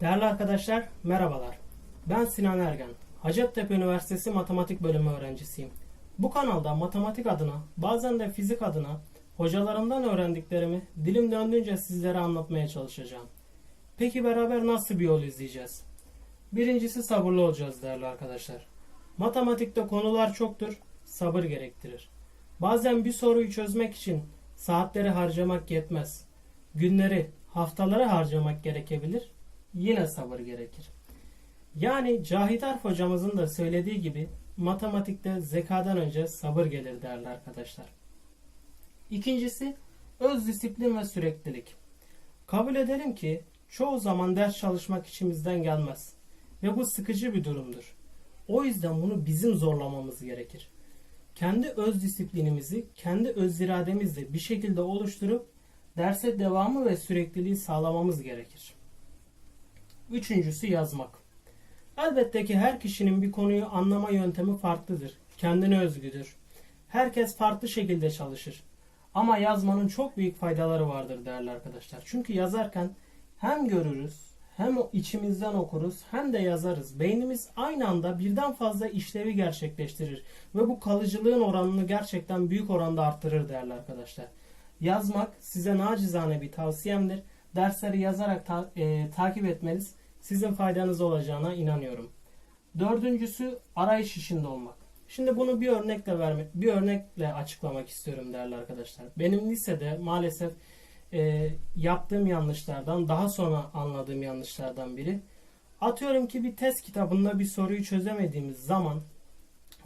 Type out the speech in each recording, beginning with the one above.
Değerli arkadaşlar, merhabalar. Ben Sinan Ergen. Hacettepe Üniversitesi Matematik Bölümü öğrencisiyim. Bu kanalda matematik adına, bazen de fizik adına hocalarımdan öğrendiklerimi dilim döndüğünce sizlere anlatmaya çalışacağım. Peki beraber nasıl bir yol izleyeceğiz? Birincisi sabırlı olacağız değerli arkadaşlar. Matematikte konular çoktur, sabır gerektirir. Bazen bir soruyu çözmek için saatleri harcamak yetmez. Günleri, haftaları harcamak gerekebilir. Yine sabır gerekir. Yani Cahit Arf hocamızın da söylediği gibi matematikte zekadan önce sabır gelir değerli arkadaşlar. İkincisi öz disiplin ve süreklilik. Kabul edelim ki çoğu zaman ders çalışmak içimizden gelmez ve bu sıkıcı bir durumdur. O yüzden bunu bizim zorlamamız gerekir. Kendi öz disiplinimizi, kendi öz irademizle bir şekilde oluşturup derse devamı ve sürekliliği sağlamamız gerekir. Üçüncüsü yazmak. Elbette ki her kişinin bir konuyu anlama yöntemi farklıdır. Kendine özgüdür. Herkes farklı şekilde çalışır. Ama yazmanın çok büyük faydaları vardır değerli arkadaşlar. Çünkü yazarken hem görürüz, hem içimizden okuruz, hem de yazarız. Beynimiz aynı anda birden fazla işlevi gerçekleştirir ve bu kalıcılığın oranını gerçekten büyük oranda arttırır değerli arkadaşlar. Yazmak size nacizane bir tavsiyemdir. Dersleri yazarak ta- e, takip etmeniz sizin faydanız olacağına inanıyorum. Dördüncüsü arayış işinde olmak. Şimdi bunu bir örnekle vermek, bir örnekle açıklamak istiyorum değerli arkadaşlar. Benim lisede maalesef e, yaptığım yanlışlardan, daha sonra anladığım yanlışlardan biri. Atıyorum ki bir test kitabında bir soruyu çözemediğimiz zaman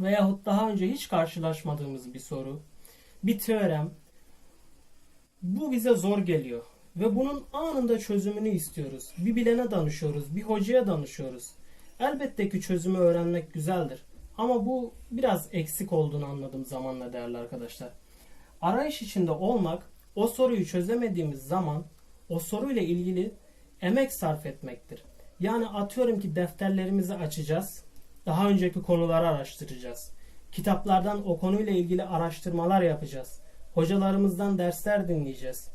veyahut daha önce hiç karşılaşmadığımız bir soru, bir teorem, bu bize zor geliyor ve bunun anında çözümünü istiyoruz. Bir bilene danışıyoruz, bir hocaya danışıyoruz. Elbette ki çözümü öğrenmek güzeldir. Ama bu biraz eksik olduğunu anladım zamanla değerli arkadaşlar. Arayış içinde olmak, o soruyu çözemediğimiz zaman o soruyla ilgili emek sarf etmektir. Yani atıyorum ki defterlerimizi açacağız. Daha önceki konuları araştıracağız. Kitaplardan o konuyla ilgili araştırmalar yapacağız. Hocalarımızdan dersler dinleyeceğiz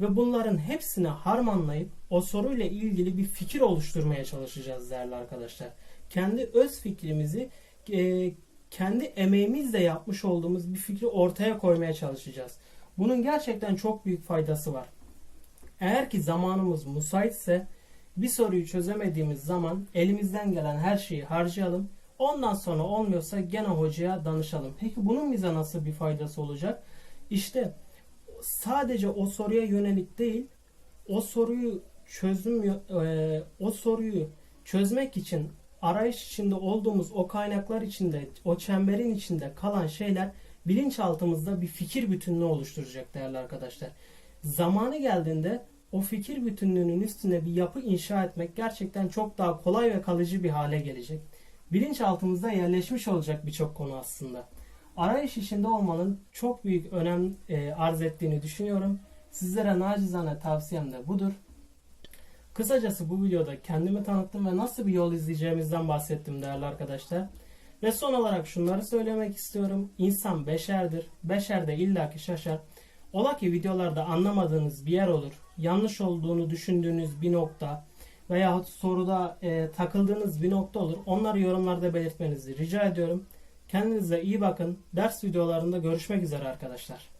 ve bunların hepsini harmanlayıp o soruyla ilgili bir fikir oluşturmaya çalışacağız değerli arkadaşlar. Kendi öz fikrimizi e, kendi emeğimizle yapmış olduğumuz bir fikri ortaya koymaya çalışacağız. Bunun gerçekten çok büyük faydası var. Eğer ki zamanımız müsaitse bir soruyu çözemediğimiz zaman elimizden gelen her şeyi harcayalım. Ondan sonra olmuyorsa gene hocaya danışalım. Peki bunun bize nasıl bir faydası olacak? İşte sadece o soruya yönelik değil, o soruyu çözüm e, o soruyu çözmek için arayış içinde olduğumuz o kaynaklar içinde, o çemberin içinde kalan şeyler bilinçaltımızda bir fikir bütünlüğü oluşturacak değerli arkadaşlar. Zamanı geldiğinde o fikir bütünlüğünün üstüne bir yapı inşa etmek gerçekten çok daha kolay ve kalıcı bir hale gelecek. Bilinçaltımızda yerleşmiş olacak birçok konu aslında. Arayış işinde olmanın çok büyük önem e, arz ettiğini düşünüyorum. Sizlere nacizane tavsiyem de budur. Kısacası bu videoda kendimi tanıttım ve nasıl bir yol izleyeceğimizden bahsettim değerli arkadaşlar. Ve son olarak şunları söylemek istiyorum. İnsan beşerdir. Beşer de illaki şaşar. Ola ki videolarda anlamadığınız bir yer olur. Yanlış olduğunu düşündüğünüz bir nokta veyahut soruda e, takıldığınız bir nokta olur. Onları yorumlarda belirtmenizi rica ediyorum. Kendinize iyi bakın. Ders videolarında görüşmek üzere arkadaşlar.